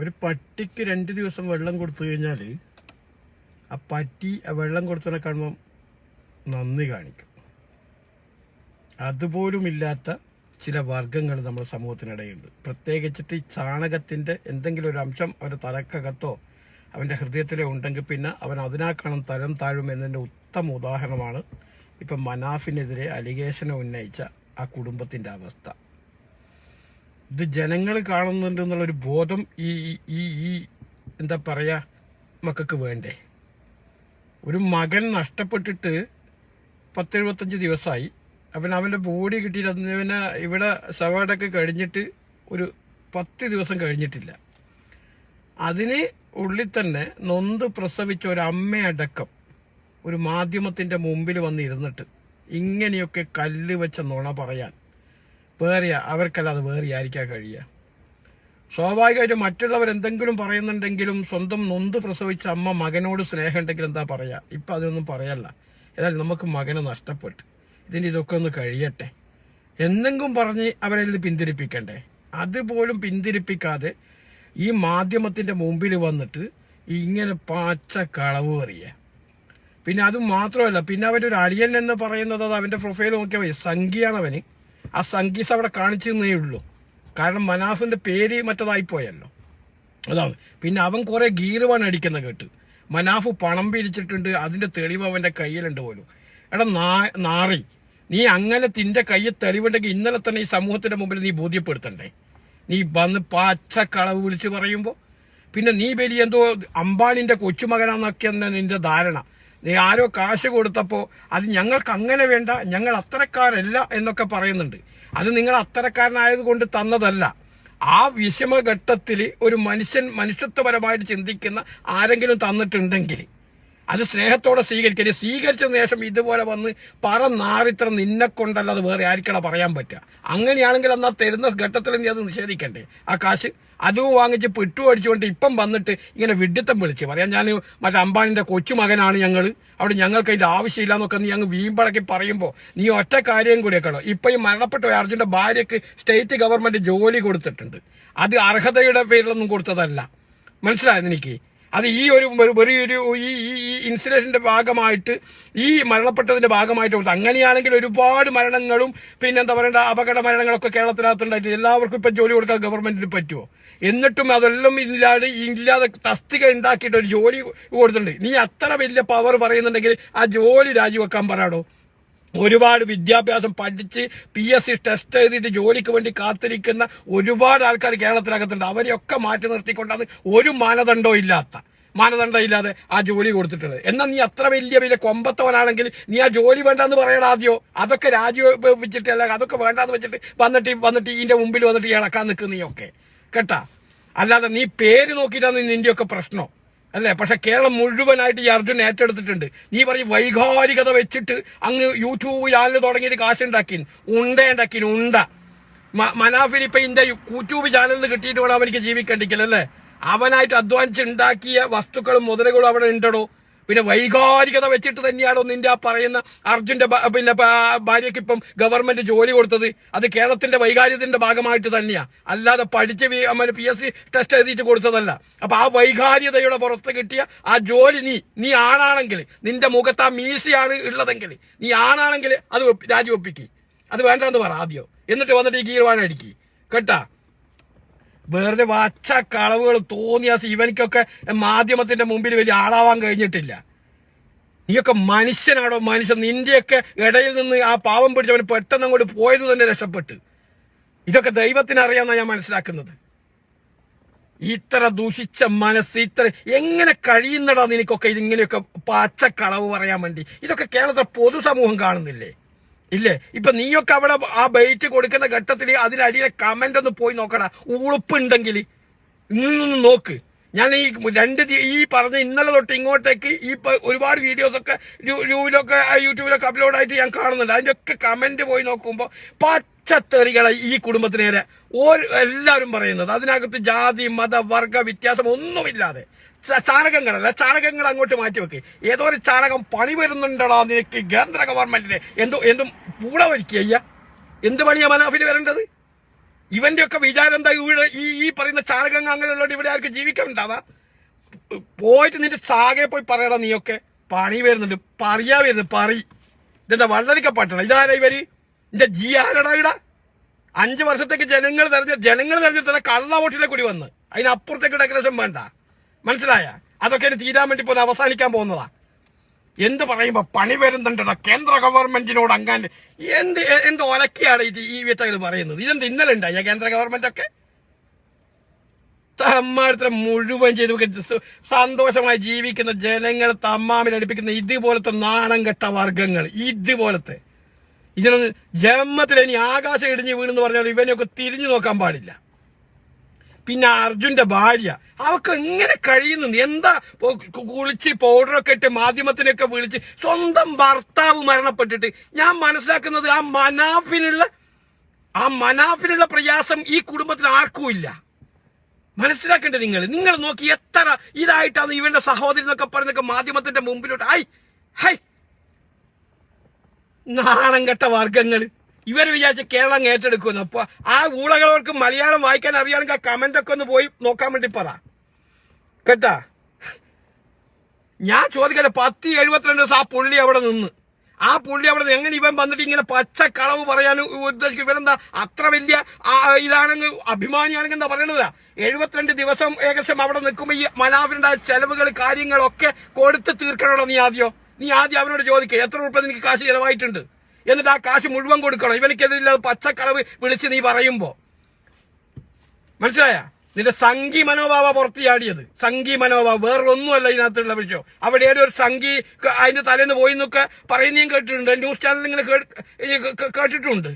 ഒരു പട്ടിക്ക് രണ്ട് ദിവസം വെള്ളം കൊടുത്തു കഴിഞ്ഞാൽ ആ പട്ടി ആ വെള്ളം കൊടുത്തതിനെ കാണുമ്പം നന്ദി കാണിക്കും. അതുപോലുമില്ലാത്ത ചില വർഗങ്ങൾ നമ്മുടെ സമൂഹത്തിനിടയുണ്ട്. പ്രത്യേകിച്ചിട്ട് ഈ ചാണകത്തിന്റെ എന്തെങ്കിലും ഒരു അംശം അവന്റെ തലക്കകത്തോ അവന്റെ ഹൃദയത്തിലോ ഉണ്ടെങ്കിൽ പിന്നെ അവൻ അതിനാക്കണം തരം താഴും എന്നതിന്റെ ഉത്തമ ഉദാഹരണമാണ് ഇപ്പം മനാഫിനെതിരെ അലിഗേഷനെ ഉന്നയിച്ച ആ കുടുംബത്തിന്റെ അവസ്ഥ. ഇത് ജനങ്ങൾ കാണുന്നുണ്ട് എന്നുള്ളൊരു ബോധം ഈ ഈ- ഈ എന്താ പറയുക മക്കൾക്ക് വേണ്ടേ? ഒരു മകൻ നഷ്ടപ്പെട്ടിട്ട് പത്തെഴുപത്തഞ്ച് ദിവസമായി അവൻ അവന്റെ ബോഡി കിട്ടിയിട്ട് അതിന് ഇവിടെ സവാഡൊക്കെ കഴിഞ്ഞിട്ട് ഒരു പത്ത് ദിവസം കഴിഞ്ഞിട്ടില്ല. അതിന് ഉള്ളിൽ തന്നെ നൊന്ത് പ്രസവിച്ച ഒരു അമ്മയടക്കം ഒരു മാധ്യമത്തിന്റെ മുമ്പിൽ വന്നിരുന്നിട്ട് ഇങ്ങനെയൊക്കെ കല്ല് വെച്ച നുണ പറയാൻ വേറെ അവർക്കല്ലാതെ വേറെ ആയിരിക്കാൻ കഴിയുക. സ്വാഭാവികമായിട്ടും മറ്റുള്ളവർ എന്തെങ്കിലും പറയുന്നുണ്ടെങ്കിലും സ്വന്തം നൊന്ത് പ്രസവിച്ച അമ്മ മകനോട് സ്നേഹമുണ്ടെങ്കിൽ എന്താ പറയാ? ഇപ്പൊ അതൊന്നും പറയല്ല. ഏതായാലും നമുക്ക് മകനെ നഷ്ടപ്പെട്ടു. ഇതിന്റെ ഇതൊക്കെ ഒന്ന് കഴിയട്ടെ. എന്തെങ്കിലും പറഞ്ഞ് അവരെ ഇത് പിന്തിരിപ്പിക്കണ്ടേ? അതുപോലും പിന്തിരിപ്പിക്കാതെ ഈ മാധ്യമത്തിന്റെ മുമ്പിൽ വന്നിട്ട് ഇങ്ങനെ പാച്ച കളവ് അറിയുക പിന്നെ അത് മാത്രമല്ല പിന്നെ അവന്റെ ഒരു അടിയൻ എന്ന് പറയുന്നത് അത് അവന്റെ പ്രൊഫൈൽ നോക്കിയാൽ മതി. സംഖ്യയാണ് അവന്. ആ സംഗീസ് അവിടെ കാണിച്ചെന്നേ ഉള്ളൂ. കാരണം മനാഫിന്റെ പേര് മറ്റതായി പോയല്ലോ. അതാണ്. പിന്നെ അവൻ കുറെ ഗീറുവാൻ അടിക്കുന്ന കേട്ട്. മനാഫ് പണം പിരിച്ചിട്ടുണ്ട് അതിന്റെ തെളിവ് അവന്റെ കയ്യിലുണ്ട് പോലും. എടാ നാറി നീ അങ്ങനെ തിന്റെ കയ്യിൽ തെളിവുണ്ടെങ്കിൽ ഇന്നലെ തന്നെ ഈ സമൂഹത്തിന്റെ മുമ്പിൽ നീ ബോധ്യപ്പെടുത്തണ്ടേ? നീ വന്ന് പാച്ച കളവ് വിളിച്ച് പറയുമ്പോൾ പിന്നെ നീ വലിയ എന്തോ അംബാനിന്റെ കൊച്ചുമകനാന്നൊക്കെ നിന്റെ ധാരണ. നീ ആരോ കാശ് കൊടുത്തപ്പോൾ അത് ഞങ്ങൾക്ക് അങ്ങനെ വേണ്ട ഞങ്ങൾ അത്തരക്കാരല്ല എന്നൊക്കെ പറയുന്നുണ്ട്. അത് നിങ്ങൾ അത്തരക്കാരനായത് കൊണ്ട് തന്നതല്ല. ആ വിഷമഘട്ടത്തിൽ ഒരു മനുഷ്യൻ മനുഷ്യത്വപരമായിട്ട് ചിന്തിക്കുന്ന ആരെങ്കിലും തന്നിട്ടുണ്ടെങ്കിൽ അത് സ്നേഹത്തോടെ സ്വീകരിക്കരുത് സ്വീകരിച്ച ശേഷം ഇതുപോലെ വന്ന് പറ നാറിത്ര നിന്നെ കൊണ്ടല്ലാതെ വേറെ ആർക്കടാ പറയാൻ പറ്റുക. അങ്ങനെയാണെങ്കിൽ എന്നാൽ തരുന്ന ഘട്ടത്തിൽ നീ അത് നിഷേധിക്കണ്ടേ? ആ കാശ് അതും വാങ്ങിച്ച് പിട്ടു അടിച്ചുകൊണ്ട് ഇപ്പം വന്നിട്ട് ഇങ്ങനെ വിഡിത്തം വിളിച്ച് പറയാം. ഞാൻ മറ്റേ അംബാനിന്റെ കൊച്ചുമകനാണ് ഞങ്ങൾ അവിടെ ഞങ്ങൾക്ക് അതിന്റെ ആവശ്യമില്ല എന്നൊക്കെ നീ അങ്ങ് വീമ്പടക്കി പറയുമ്പോൾ നീ ഒറ്റ കാര്യം കൂടി കേട്ടോ ഇപ്പൊ ഈ മരണപ്പെട്ട അർജുന്റെ ഭാര്യക്ക് സ്റ്റേറ്റ് ഗവൺമെന്റ് ജോലി കൊടുത്തിട്ടുണ്ട്. അത് അർഹതയുടെ പേരിലൊന്നും കൊടുത്തതല്ല. മനസ്സിലായത് എനിക്ക് അത് ഈ ഒരു ഒരു- ഈ ഈ- ഭാഗമായിട്ട് ഈ മരണപ്പെട്ടതിന്റെ ഭാഗമായിട്ട് അങ്ങനെയാണെങ്കിൽ ഒരുപാട് മരണങ്ങളും പിന്നെന്താ പറയണ്ട അപകട മരണങ്ങളൊക്കെ കേരളത്തിനകത്തുണ്ടായിട്ട് എല്ലാവർക്കും ഇപ്പൊ ജോലി കൊടുക്കാൻ ഗവൺമെന്റിന് പറ്റുമോ എന്നിട്ടും അതെല്ലാം ഇല്ലാതെ ഇല്ലാതെ തസ്തിക ഉണ്ടാക്കിയിട്ട് ഒരു ജോലി കൊടുത്തിട്ടുണ്ട്. നീ അത്ര വലിയ പവർ പറയുന്നുണ്ടെങ്കിൽ ആ ജോലി രാജിവെക്കാൻ പറയാടോ. ഒരുപാട് വിദ്യാഭ്യാസം പഠിച്ച് പി എസ് സി ടെസ്റ്റ് എഴുതിയിട്ട് ജോലിക്ക് വേണ്ടി കാത്തിരിക്കുന്ന ഒരുപാട് ആൾക്കാർ കേരളത്തിനകത്തുണ്ട്. അവരെയൊക്കെ മാറ്റി നിർത്തിക്കൊണ്ടാണ് ഒരു മാനദണ്ഡവും ഇല്ലാത്ത മാനദണ്ഡം ഇല്ലാതെ ആ ജോലി കൊടുത്തിട്ടുള്ളത്. എന്നാൽ നീ അത്ര വലിയ വലിയ കൊമ്പത്തവനാണെങ്കിൽ നീ ആ ജോലി വേണ്ടെന്ന് പറയണം ആദ്യോ. അതൊക്കെ രാജിവെച്ചിട്ട് അല്ല അതൊക്കെ വേണ്ടാന്ന് വെച്ചിട്ട് വന്നിട്ട് വന്നിട്ട് ഇതിന്റെ മുമ്പിൽ വന്നിട്ട് ഇളക്കാൻ നിൽക്കുന്ന നീയൊക്കെ. കേട്ടാ അല്ലാതെ നീ പേര് നോക്കിയിട്ടാണ് നിന്റെയൊക്കെ പ്രശ്നം. അല്ലേ? പക്ഷെ കേരളം മുഴുവനായിട്ട് ഈ അർജുൻ ഏറ്റെടുത്തിട്ടുണ്ട്. നീ പറയും വൈകാരികത വെച്ചിട്ട് അങ്ങ് യൂട്യൂബ് ചാനൽ തുടങ്ങിയിട്ട് കാശുണ്ടാക്കി ഉണ്ട ഉണ്ടാക്കി ഉണ്ട. മനാഫിൽ ഇപ്പൊ ഇന്റെ യൂട്യൂബ് ചാനലിൽ കിട്ടിയിട്ട് വേണം അവനിക്ക് ജീവിക്കണ്ടിക്കലല്ലേ അവനായിട്ട് അധ്വാനിച്ച് ഉണ്ടാക്കിയ വസ്തുക്കളും മുതലുകളും അവിടെ ഉണ്ടടോ? പിന്നെ വൈകാരികത വെച്ചിട്ട് തന്നെയാണോ നിന്റെ ആ പറയുന്ന അർജുന്റെ പിന്നെ ഭാര്യയ്ക്ക് ഇപ്പം ഗവൺമെന്റ് ജോലി കൊടുത്തത്? അത് കേരളത്തിന്റെ വൈകാരികത്തിന്റെ ഭാഗമായിട്ട് തന്നെയാ. അല്ലാതെ പഠിച്ച് പി എസ് സി ടെസ്റ്റ് എഴുതിയിട്ട് കൊടുത്തതല്ല. അപ്പൊ ആ വൈകാരികതയുടെ പുറത്ത് കിട്ടിയ ആ ജോലി നീ നീ ആണാണെങ്കിൽ നിന്റെ മുഖത്ത് ആ മീശയാണ് ഉള്ളതെങ്കിൽ നീ ആണാണെങ്കിൽ അത് രാജിവെപ്പിക്കി അത് വേണ്ടെന്ന് പറ ആദ്യം. എന്നിട്ട് വന്നിട്ട് ഈ കീഴ്വാണ് അടിക്കി. കേട്ടാ? വെറുതെ വച്ച കളവുകൾ തോന്നിയ ഇവനിക്കൊക്കെ മാധ്യമത്തിന്റെ മുമ്പിൽ വലിയ ആളാവാൻ കഴിഞ്ഞിട്ടില്ല. നീയൊക്കെ മനുഷ്യനാണോ മനുഷ്യൻ? നിന്റെയൊക്കെ ഇടയിൽ നിന്ന് ആ പാവം പിടിച്ചവന് പെട്ടെന്ന് അങ്ങോട്ട് പോയത് തന്നെ രക്ഷപ്പെട്ട്. ഇതൊക്കെ ദൈവത്തിന് അറിയാമെന്നാണ് ഞാൻ മനസ്സിലാക്കുന്നത്. ഇത്ര ദൂഷിച്ച മനസ്സ് ഇത്ര എങ്ങനെ കഴിയുന്നടാ നിനക്കൊക്കെ? ഇതിങ്ങനെയൊക്കെ പച്ചക്കളവ് പറയാൻ വേണ്ടി. ഇതൊക്കെ കേരളത്തിലെ പൊതുസമൂഹം കാണുന്നില്ലേ? ഇല്ലേ? ഇപ്പൊ നീയൊക്കെ അവിടെ ആ ബൈറ്റ് കൊടുക്കുന്ന ഘട്ടത്തിൽ അതിനടിയിലെ കമന്റ് ഒന്ന് പോയി നോക്കടാ. ഉളുപ്പുണ്ടെങ്കിൽ ഇന്നൊന്ന് നോക്ക്. ഞാൻ ഈ രണ്ട് ഈ പറഞ്ഞ ഇന്നലെ തൊട്ട് ഇങ്ങോട്ടേക്ക് ഈ ഒരുപാട് വീഡിയോസ് ഒക്കെ യൂട്യൂബിലൊക്കെ യൂട്യൂബിലൊക്കെ അപ്ലോഡ് ആയിട്ട് ഞാൻ കാണുന്നുണ്ട്. അതിന്റെ ഒക്കെ കമന്റ് പോയി നോക്കുമ്പോൾ പച്ചത്തെറികളെ ഈ കുടുംബത്തിന് നേരെ എല്ലാവരും പറയുന്നത്. അതിനകത്ത് ജാതി മത വർഗ വ്യത്യാസം ഒന്നുമില്ലാതെ. ച- ചാണകങ്ങളല്ല ചാണകങ്ങൾ അങ്ങോട്ട് മാറ്റി വെക്ക്. ഏതോ ഒരു ചാണകം പണി വരുന്നുണ്ടടാ നിനക്ക് കേന്ദ്ര ഗവൺമെന്റിന്. എന്തോ എന്തും പൂട ഒരുക്കി അയ്യ? എന്ത് പണിയാ മനാഫിന് വരേണ്ടത്? ഇവന്റെ ഒക്കെ വിചാരം എന്താ? ഇവിടെ ഈ ഈ പറയുന്ന ചാണകങ്ങൾ അങ്ങനെയുള്ളവർ ഇവിടെ ആർക്ക് ജീവിക്കാൻ ഉണ്ടാവാ പോയിട്ട് നിന്റെ ചാകെ പോയി പറയടാ നീയൊക്കെ. പണി വരുന്നുണ്ട് പറയാ വരുന്നു പറി ഇതെന്താ വള്ളരിക്ക പാട്ടണ ഇതാരാ ഇവർ? എന്റെ ജി ആരടാ ഇടാ അഞ്ചു വർഷത്തേക്ക് ജനങ്ങൾ തെരഞ്ഞ ജനങ്ങൾ തെരഞ്ഞെടുത്ത കള്ള വോട്ടിലെ കൂടി വന്ന്. അതിനപ്പുറത്തേക്ക് ഡെക്കറേഷൻ വേണ്ട. മനസ്സിലായ? അതൊക്കെ ഇനി തീരാൻ വേണ്ടി പോലെ അവസാനിക്കാൻ പോകുന്നതാ. എന്ത് പറയുമ്പോ പണി വരുന്നുണ്ടോ കേന്ദ്ര ഗവൺമെന്റിനോട് അങ്ങാൻ എന്ത് എന്ത് ഒലക്കിയാണ് ഇത് ഈ വിത്തകൾ പറയുന്നത്? ഇതെന്ത് ഇന്നലെ ഉണ്ടായ കേന്ദ്ര ഗവൺമെന്റ് ഒക്കെ? തമ്മാടത്തെ മുഴുവൻ ചെയ്ത് സന്തോഷമായി ജീവിക്കുന്ന ജനങ്ങൾ തമ്മാമിൽ അടുപ്പിക്കുന്ന ഇതുപോലത്തെ നാണം കെട്ട വർഗങ്ങൾ ഇതുപോലത്തെ. ഇതിനൊന്ന് ജന്മത്തിൽ ഇനി ആകാശം ഇടിഞ്ഞ് വീണെന്ന് പറഞ്ഞാൽ ഇവനെയൊക്കെ തിരിഞ്ഞു നോക്കാൻ പാടില്ല. പിന്നെ അർജുന്റെ ഭാര്യ. അവക്ക് എങ്ങനെ കഴിയുന്നു? എന്താ കുളിച്ച് പൗഡറൊക്കെ ഇട്ട് മാധ്യമത്തിനൊക്കെ വിളിച്ച് സ്വന്തം ഭർത്താവ് മരണപ്പെട്ടിട്ട് ഞാൻ മനസ്സിലാക്കുന്നത് ആ മനാഫിനുള്ള ആ മനാഫിനുള്ള പ്രയാസം ഈ കുടുംബത്തിൽ ആർക്കും ഇല്ല. മനസ്സിലാക്കേണ്ടത് നിങ്ങൾ നിങ്ങൾ നോക്കി എത്ര ഇതായിട്ടാണ് ഇവന്റെ സഹോദരി എന്നൊക്കെ പറഞ്ഞൊക്കെ മാധ്യമത്തിന്റെ മുമ്പിലോട്ട്. ഹൈ ഹൈ. നാണം കെട്ട വർഗങ്ങൾ ഇവർ വിചാരിച്ച കേരളം ഏറ്റെടുക്കുന്നു അപ്പൊ ആ ഊളകളവർക്ക് മലയാളം വായിക്കാൻ അറിയാമെങ്കിൽ ആ കമന്റ് ഒക്കെ ഒന്ന് പോയി നോക്കാൻ വേണ്ടി പറ. കേട്ടാ? ഞാൻ ചോദിക്കട്ടെ പത്തി എഴുപത്തിരണ്ട് ദിവസം ആ പുള്ളി അവിടെ നിന്ന്. ആ പുള്ളി അവിടെ എങ്ങനെ ഇവൻ വന്നിട്ട് ഇങ്ങനെ പച്ച കളവ് പറയാൻ ഉദ്ദേശിക്കും? ഇവരെന്താ അത്ര വലിയ ഇതാണെങ്കിൽ അഭിമാനിയാണെങ്കിൽ എന്താ പറയണതാ? എഴുപത്തിരണ്ട് ദിവസം ഏകദേശം അവിടെ നിൽക്കുമ്പോൾ ഈ മനാഫിന്റെ ചെലവുകൾ കാര്യങ്ങളൊക്കെ കൊടുത്ത് തീർക്കണോ നീ ആദ്യം? നീ ആദ്യം അവനോട് ചോദിക്കുക എത്ര രൂപ നിനക്ക് കാശ് ചെലവായിട്ടുണ്ട്? എന്നിട്ട് ആ കാശ് മുഴുവൻ കൊടുക്കണം. ഇവനിക്കെതിരില്ലാതെ പച്ചക്കളവ് വിളിച്ച് നീ പറയുമ്പോ. മനസ്സിലായ? നിന്റെ സംഘി മനോഭാവ പുറത്തിയാടിയത്. സംഘി മനോഭാവം. വേറൊന്നുമല്ല ഇതിനകത്തുള്ള വിഷയം. അവിടെ ഒരു സംഘി അതിന്റെ തലേന്ന് പോയി എന്നൊക്കെ പറയുന്നതും കേട്ടിട്ടുണ്ട്. ന്യൂസ് ചാനൽ ഇങ്ങനെ കേട്ടിട്ടുണ്ട്.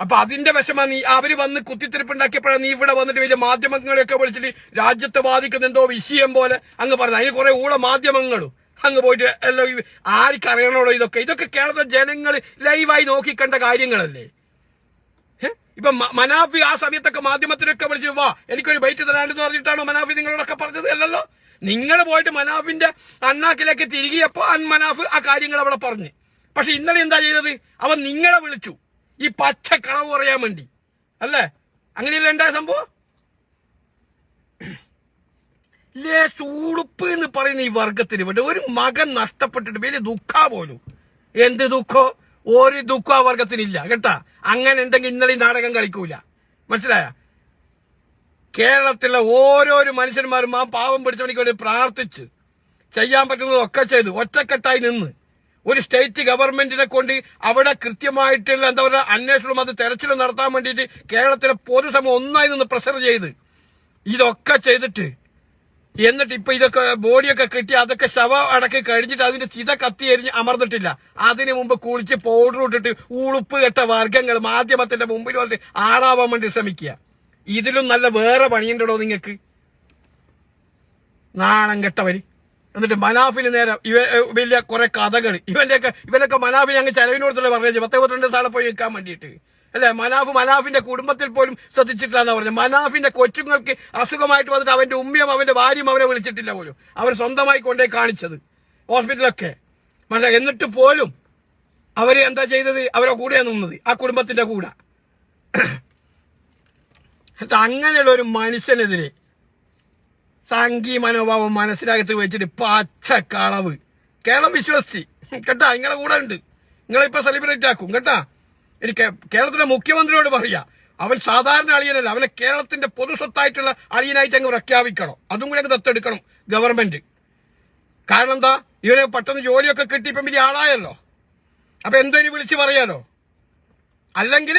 അപ്പൊ അതിന്റെ വശമാണ് നീ അവർ വന്ന് കുത്തിത്തിരിപ്പുണ്ടാക്കിയപ്പോഴാണ് നീ ഇവിടെ വന്നിട്ട് വലിയ മാധ്യമങ്ങളെയൊക്കെ വിളിച്ചിട്ട് രാജ്യത്തെ ബാധിക്കുന്നുണ്ടോ വിഷയം പോലെ അങ്ങ് പറഞ്ഞു. അതിന് കുറെ ഊള മാധ്യമങ്ങളും. അങ്ങ് പോയിട്ട് എല്ലാം ആർക്കറിയണോടോ ഇതൊക്കെ? ഇതൊക്കെ കേരള ജനങ്ങൾ ലൈവായി നോക്കിക്കണ്ട കാര്യങ്ങളല്ലേ? ഇപ്പൊ മനാഫി ആ സമയത്തൊക്കെ മാധ്യമത്തിനൊക്കെ വിളിച്ചു വാ എനിക്കൊരു ബൈറ്റ് തരാനെന്ന് പറഞ്ഞിട്ടാണോ മനാഫി നിങ്ങളോടൊക്കെ പറഞ്ഞത്? അല്ലല്ലോ. നിങ്ങൾ പോയിട്ട് മനാഫിന്റെ അണ്ണാക്കിലേക്ക് തിരികെയപ്പോ അൻ മനാഫ് ആ കാര്യങ്ങൾ അവിടെ പറഞ്ഞു. പക്ഷെ ഇന്നലെ എന്താ ചെയ്തത്? അവൻ നിങ്ങളെ വിളിച്ചു. ഈ പച്ച കളവ് പറയാൻ വേണ്ടി. അല്ലേ? അങ്ങനെയല്ലേ ഉണ്ടായ സംഭവം? ലേ സൂടുപ്പ് എന്ന് പറയുന്ന ഈ വർഗത്തിന് വേണ്ടി ഒരു മകൻ നഷ്ടപ്പെട്ടിട്ട് വലിയ ദുഃഖ പോലും. എന്ത് ദുഃഖോ? ഒരു ദുഃഖം ആ വർഗത്തിനില്ല കേട്ടാ? അങ്ങനെ ഉണ്ടെങ്കിൽ ഇന്നലെ നാടകം കളിക്കൂല. മനസ്സിലായ? കേരളത്തിലെ ഓരോരോ മനുഷ്യന്മാരും ആ പാവം പിടിച്ചവനിക്ക് വേണ്ടി പ്രാർത്ഥിച്ച് ചെയ്യാൻ പറ്റുന്നതൊക്കെ ചെയ്തു ഒറ്റക്കെട്ടായി നിന്ന് ഒരു സ്റ്റേറ്റ് ഗവൺമെന്റിനെ കൊണ്ട് അവിടെ കൃത്യമായിട്ടുള്ള എന്താ പറയുക അന്വേഷണം അത് തെരച്ചിലും നടത്താൻ വേണ്ടിയിട്ട് കേരളത്തിലെ പൊതുസമൂഹം ഒന്നായി നിന്ന് പ്രഷർ ചെയ്ത് ഇതൊക്കെ ചെയ്തിട്ട് എന്നിട്ട് ഇപ്പൊ ഇതൊക്കെ ബോഡിയൊക്കെ കിട്ടി അതൊക്കെ ശവ അടക്കി കഴിഞ്ഞിട്ട് അതിന്റെ ചിത കത്തി എരിഞ്ഞ് അമർന്നിട്ടില്ല. അതിനു മുമ്പ് കുളിച്ച് പൗഡർ ഇട്ടിട്ട് ഉളുപ്പ് കെട്ട വർഗങ്ങൾ മാധ്യമത്തിന്റെ മുമ്പിൽ വന്നിട്ട് ആറാവാൻ വേണ്ടി ശ്രമിക്കുക. ഇതിലും നല്ല വേറെ പണിയുണ്ടോ നിങ്ങൾക്ക്? നാണം കെട്ടവര്. എന്നിട്ട് മനാഫിന് നേരം ഇവ വലിയ കുറെ കഥകൾ ഇവന്റെയൊക്കെ ഇവനൊക്കെ മനാഫി അങ്ങ് ചെലവിനോടത്തുള്ള പറഞ്ഞു പത്ത് പന്ത്രണ്ട് സ്ഥലം പോയി നിൽക്കാൻ വേണ്ടിയിട്ട്. അല്ലെ? മനാഫ് മനാഫിന്റെ കുടുംബത്തിൽ പോലും ശ്രദ്ധിച്ചിട്ടില്ലെന്നാ പറഞ്ഞു മനാഫിന്റെ കൊച്ചുങ്ങൾക്ക് അസുഖമായിട്ട് വന്നിട്ട് അവന്റെ ഉമ്മയും അവന്റെ ഭാര്യയും അവനെ വിളിച്ചിട്ടില്ല പോലും. അവർ സ്വന്തമായി കൊണ്ടേ കാണിച്ചത്. ഹോസ്പിറ്റലൊക്കെ മനസ്സിലായി? എന്നിട്ട് പോലും അവർ എന്താ ചെയ്തത്? അവരെ കൂടെ നിന്നത്. ആ കുടുംബത്തിന്റെ കൂടെ. അങ്ങനെയുള്ള ഒരു മനുഷ്യനെതിരെ സംഘീ മനോഭാവം മനസ്സിനകത്ത് വെച്ചിട്ട് പച്ച കളവ് കേരളം വിശ്വസിച്ച്. കേട്ടാ? നിങ്ങളെ കൂടെ ഉണ്ട്. നിങ്ങളിപ്പോ സെലിബ്രേറ്റ് ആക്കും. കേട്ടാ? എനിക്ക് കേരളത്തിലെ മുഖ്യമന്ത്രിയോട് പറയാ അവൻ സാധാരണ അളിയനല്ല അവനെ കേരളത്തിന്റെ പൊതു സ്വത്തായിട്ടുള്ള അളിയനായിട്ട് അങ്ങ് പ്രഖ്യാപിക്കണം. അതും കൂടി അങ്ങ് ദത്തെടുക്കണം ഗവൺമെന്റ് കാരണം എന്താ? ഇവനെ പെട്ടെന്ന് ജോലിയൊക്കെ കിട്ടി ഇപ്പം വലിയ ആളായല്ലോ. അപ്പൊ എന്തേലും വിളിച്ച് പറയാലോ? അല്ലെങ്കിൽ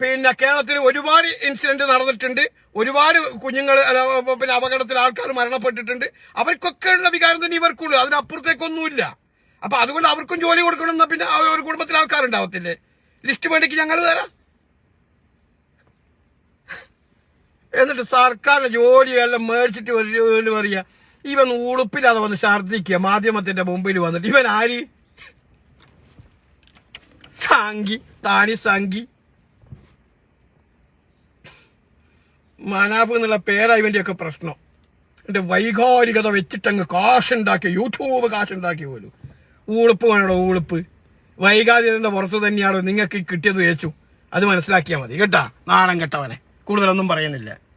പിന്നെ കേരളത്തിൽ ഒരുപാട് ഇൻസിഡന്റ് നടന്നിട്ടുണ്ട് ഒരുപാട് കുഞ്ഞുങ്ങൾ പിന്നെ അപകടത്തിൽ ആൾക്കാർ മരണപ്പെട്ടിട്ടുണ്ട്. അവർക്കൊക്കെ ഉള്ള വികാരം തന്നെ ഇവർക്കുള്ളൂ അതിനപ്പുറത്തേക്കൊന്നുമില്ല. അപ്പൊ അതുകൊണ്ട് അവർക്കും ജോലി കൊടുക്കണം എന്നാ പിന്നെ ഒരു കുടുംബത്തിൽ ആൾക്കാരുണ്ടാവത്തില്ലേ? ലിസ്റ്റ് വേണ്ടിക്ക് ഞങ്ങൾ തരാം എന്നിട്ട് സർക്കാരിന്റെ ജോലിയെല്ലാം മേടിച്ചിട്ട് ഒരു പറയാ ഇവൻ ഉളുപ്പില്ലാതെ വന്ന് ഛർദിക്കുക മാധ്യമത്തിന്റെ മുമ്പിൽ വന്നിട്ട്. ഇവൻ ആര്? സാങ്കി താനി സാങ്കി മനാഫ് എന്നുള്ള പേരാ ഇവന്റെ ഒക്കെ പ്രശ്നം. എന്റെ വൈകാരികത വെച്ചിട്ടങ്ങ് കാശുണ്ടാക്കി യൂട്യൂബ് കാശുണ്ടാക്കി പോലും. ഊളുപ്പ് വേണോ ഊളുപ്പ് ഇതിന്റെ പുറത്ത് തന്നെയാണ് നിങ്ങൾക്ക് കിട്ടിയത് വെച്ചു അത് മനസ്സിലാക്കിയാൽ മതി. കേട്ടാ? നാണം കെട്ടവനെ. കൂടുതലൊന്നും പറയുന്നില്ല.